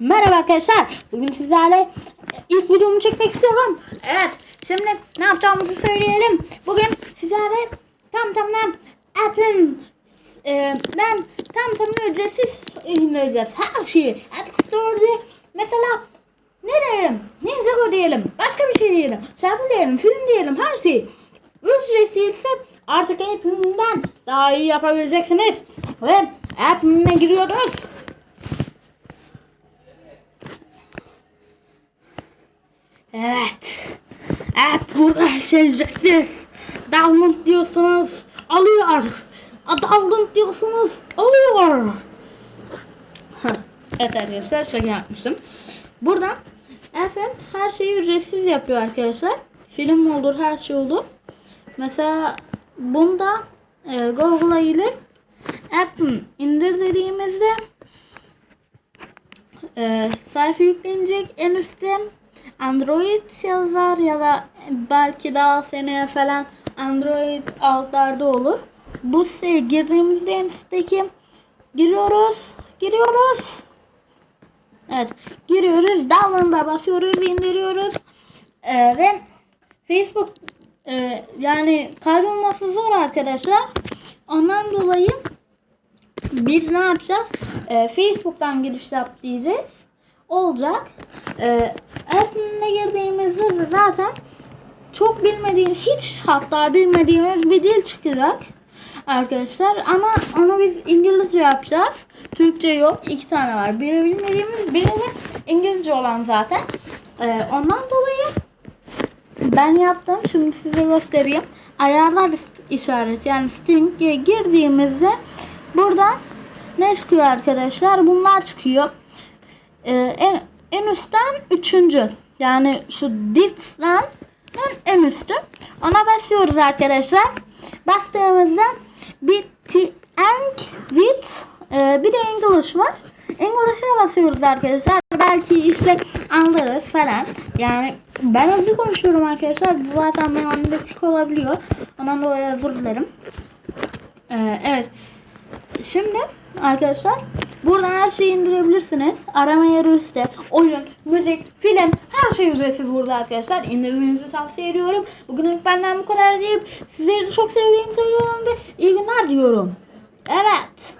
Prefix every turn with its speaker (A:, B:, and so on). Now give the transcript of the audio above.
A: Merhaba arkadaşlar. Bugün sizlerle ilk videomu çekmek istiyorum. Evet. Şimdi ne yapacağımızı söyleyelim. Bugün sizlerle tam tamına Apple'ın e, tam tamına ücretsiz indireceğiz. Her şeyi. App Store'da mesela ne diyelim? Ninjago diyelim. Başka bir şey diyelim. Şarkı diyelim. Film diyelim. Her şeyi. Ücretsizse artık app'inden daha iyi yapabileceksiniz. Ve app'ime giriyoruz. Evet. Evet burada şey ücretsiz. Download diyorsunuz alıyor. Download diyorsunuz alıyor. Evet arkadaşlar şaka yapmıştım. Burada efendim her şeyi ücretsiz yapıyor arkadaşlar. Film olur her şey olur. Mesela bunda e, Google'a ile app indir dediğimizde e, sayfa yüklenecek en üstte Android yazar ya da belki daha seneye falan Android altlarda olur. Bu siteye girdiğimizde en üstteki giriyoruz, giriyoruz. Evet, giriyoruz, download'a basıyoruz, indiriyoruz. Ee, ve Facebook e, yani kaybolması zor arkadaşlar. Ondan dolayı biz ne yapacağız? Ee, Facebook'tan giriş yap diyeceğiz. Olacak. Ee, App'ine girdiğimizde de zaten çok bilmediğim hiç hatta bilmediğimiz bir dil çıkacak arkadaşlar ama onu biz İngilizce yapacağız. Türkçe yok. iki tane var. Biri bilmediğimiz, biri de İngilizce olan zaten. Ee, ondan dolayı ben yaptım. Şimdi size göstereyim. Ayarlar işareti yani Sting'e girdiğimizde burada ne çıkıyor arkadaşlar? Bunlar çıkıyor. Ee, en, en üstten üçüncü. Yani şu dipsten en üstü. Ona basıyoruz arkadaşlar. Bastığımızda bir Tank with e, bir de English var. English'e basıyoruz arkadaşlar. Belki işte anlarız falan. Yani ben hızlı konuşuyorum arkadaşlar. Bu bazen bana anlatık olabiliyor. Ondan dolayı özür dilerim. Ee, evet. Şimdi arkadaşlar buradan her şeyi indirebilirsiniz. Arama yeri üstte. Oyun, müzik, film her şey ücretsiz burada arkadaşlar. İndirmenizi tavsiye ediyorum. Bugünlük benden bu kadar deyip sizleri de çok sevdiğimi söylüyorum ve iyi günler diyorum. Evet.